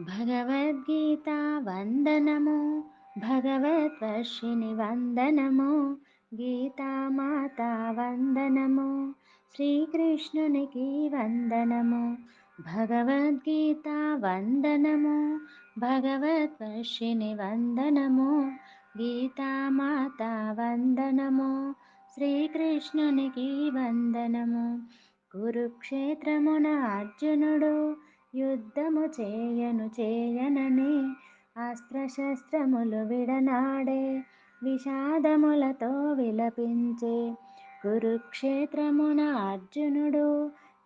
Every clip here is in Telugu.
భగవద్గీత వందనము భగవద్వర్షిణి వందనము గీతామాత వందనము శ్రీకృష్ణునికి వందనము భగవద్గీత వందనము భగవద్వర్షిణి వందనము గీతామాత వందనము శ్రీకృష్ణునికి వందనము. కురుక్షేత్రమున అర్జునుడు యుద్ధము చేయను చేయనని అస్త్రశస్త్రములు విడనాడే విషాదములతో విలపించే కురుక్షేత్రమున అర్జునుడు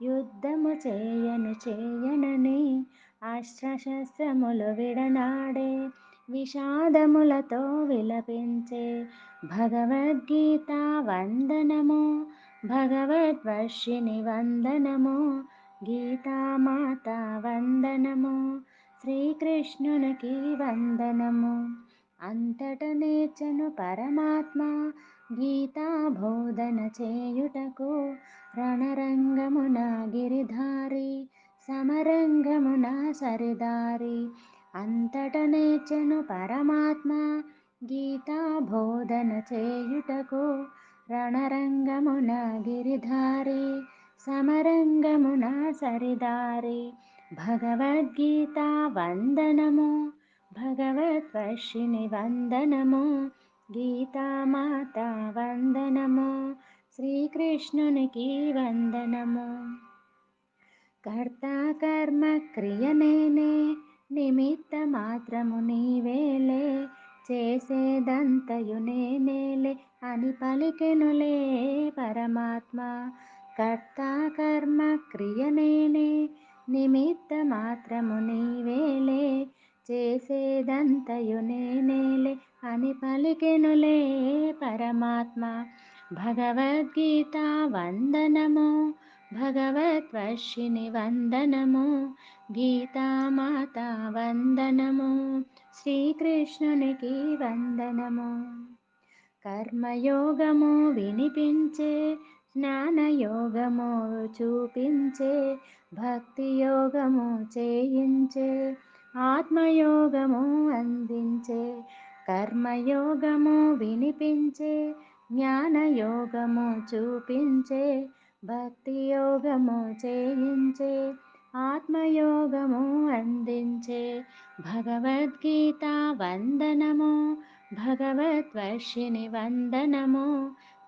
యుద్ధము చేయను చేయనని అస్త్రశస్త్రములు విడనాడే విషాదములతో విలపించే భగవద్గీత వందనము భగవద్వర్షిని వందనము గీతామాత వందనము. శ్రీకృష్ణునికి వందనము. అంతట నేర్చను పరమాత్మ. గీతా బోధన చేయుటకు రణరంగమున గిరిధారి సమరంగమున సరిదారి. అంతట నేర్చను పరమాత్మ. గీతా బోధన చేయుటకు రణరంగమున గిరిధారి సమరంగమున సరిదారి. భగవద్గీత వందనము భగవద్వర్షిణి వందనము గీతామాత వందనము శ్రీకృష్ణునికి వందనము. కర్త కర్మ క్రియ నేనే నిమిత్త మాత్రము నీవేలే చేసేదంతయు నేనేలే అని పలికెనులే పరమాత్మ. కర్త కర్మ క్రియ నేనే నిమిత్త మాత్రము నీవేలే చేసేదంతయు నేనేలే అని పలికెనులే పరమాత్మ. భగవద్గీత వందనము భగవద్వర్షిణి వందనము గీతామాత వందనము శ్రీకృష్ణునికి వందనము. కర్మయోగము వినిపించే జ్ఞానయోగము చూపించే భక్తి యోగము చేయించే ఆత్మయోగము అందించే కర్మయోగము వినిపించే జ్ఞానయోగము చూపించే భక్తి యోగము చేయించే ఆత్మయోగము అందించే భగవద్గీత వందనము భగవద్వర్షిణి వందనము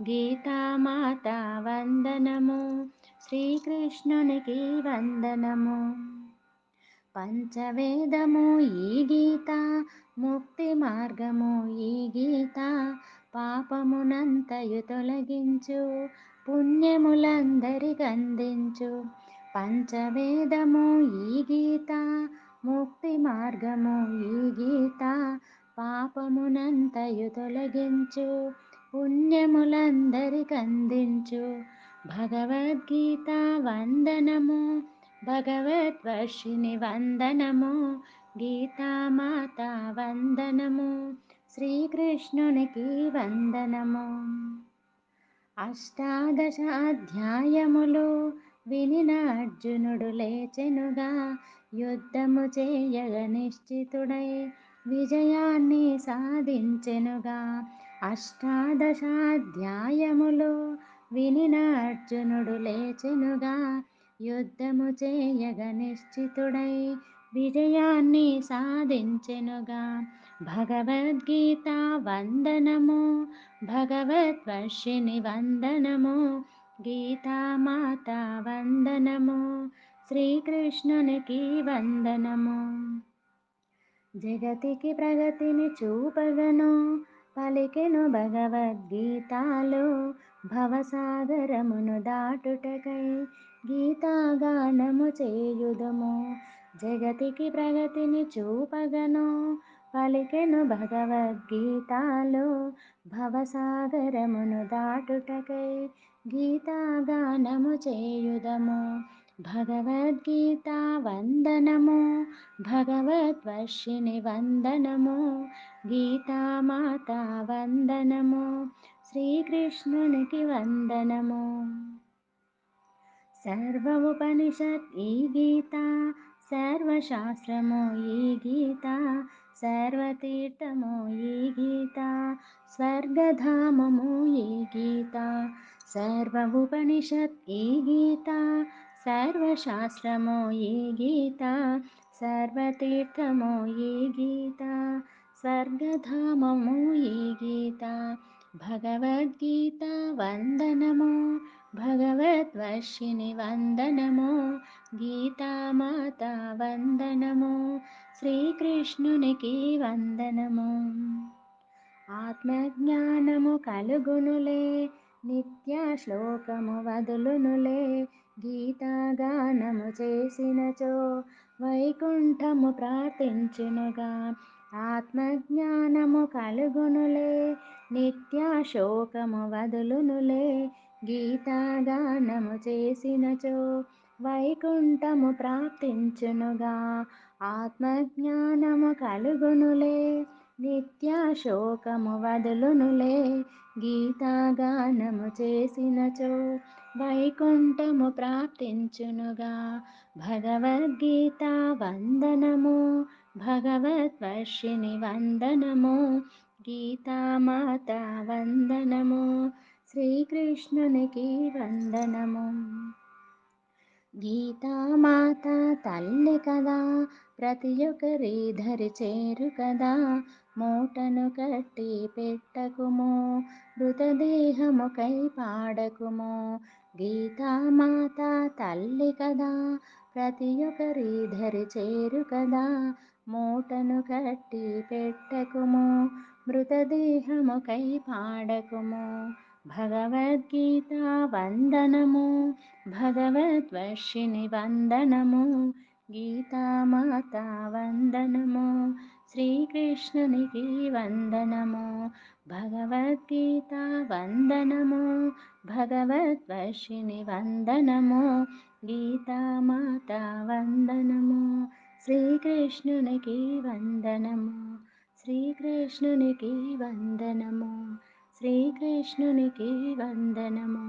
గీతామాత వందనము శ్రీకృష్ణునికి వందనము. పంచవేదము ఈ గీత ముక్తి మార్గము ఈ గీత పాపమునంతయు తొలగించు పుణ్యములందరికందించు పంచవేదము ఈ గీత ముక్తి మార్గము ఈ గీత పాపమునంతయు తొలగించు. పుణ్యములందరికందించు భగవద్గీత వందనము భగవద్వర్షిని వందనము గీతామాత వందనము శ్రీకృష్ణునికి వందనము. అష్టాదశ అధ్యాయములు వినిన అర్జునుడు లేచెనుగా యుద్ధము చేయగ నిశ్చితుడై విజయాన్ని సాధించెనుగా. అష్టాదశాధ్యాయములు వినిన అర్జునుడు లేచెనుగా యుద్ధము చేయగ నిశ్చితుడై విజయాన్ని సాధించెనుగా. భగవద్గీత వందనము భగవద్వర్షిని వందనము గీతామాత వందనము శ్రీకృష్ణునికి వందనము. జగతికి ప్రగతిని చూపగను పలికెను భగవద్గీతాలు భవసాగరమును దాటుటకై గీతాగానము చేయుదము. జగతికి ప్రగతిని చూపగను పలికెను భగవద్గీతాలు భవసాగరమును దాటుటకై గీతాగానము చేయుదము. भगवद्गीता वन्दनमो भगवद्वर्षिणि वन्दनमो गीतामाता वन्दनमो श्रीकृष्णनिकि वन्दनमो। सर्वमुपनिषत् ई गीता सर्वशास्त्रमो ई गीता सर्वतीर्थमो यी गीता स्वर्गधाममो यी गीता सर्वमुपनिषत् ई गीता గీత సర్వశాస్త్రము ఈ గీత సర్వతీర్థము ఈ గీత స్వర్గధామము ఈ గీత భగవద్గీత వందనము భగవద్వర్షిణి వందనము గీతామాత వందనము శ్రీకృష్ణునికి వందనము ఆత్మజ్ఞానము కలుగునులే నిత్య శ్లోకము వదులునులే గీతాగానము చేసినచో వైకుంఠము ప్రార్థించునుగా. ఆత్మజ్ఞానము కలుగునులే నిత్య శోకము వదులునులే గీతాగానము చేసినచో వైకుంఠము ప్రాప్తించునుగా ఆత్మజ్ఞానము కలుగునులే నిత్యాశోకము వదులునులే. గీతాగానము చేసినచో వైకుంఠము ప్రాప్తించునుగా. భగవద్గీత వందనము భగవద్వర్షిణి వందనము గీతామాత వందనము శ్రీకృష్ణునికి వందనము. గీతామాత తల్లి కదా ప్రతి ఒక్కరి ధరి చేరు కదా. మూటను కట్టి పెట్టకుము మృతదేహముకై పాడకుము. గీతామాత తల్లి కదా ప్రతి ఒక్కరి ధరి చేరు కదా. మూటను కట్టి పెట్టకుము మృతదేహముకై పాడకుము. भगवद्गीता वन्दनमु भगवद्वर्षि निवन्दनमु गीता माता वन्दनमु श्रीकृष्णनिकी वन्दनमु भगवद्गीता वन्दनमु भगवद्वर्षि निवन्दनमु गीता वन्दनमु श्रीकृष्णुनिकी वन्दनमु श्रीकृष्णी वन्दनमु। శ్రీకృష్ణునికి వందనము.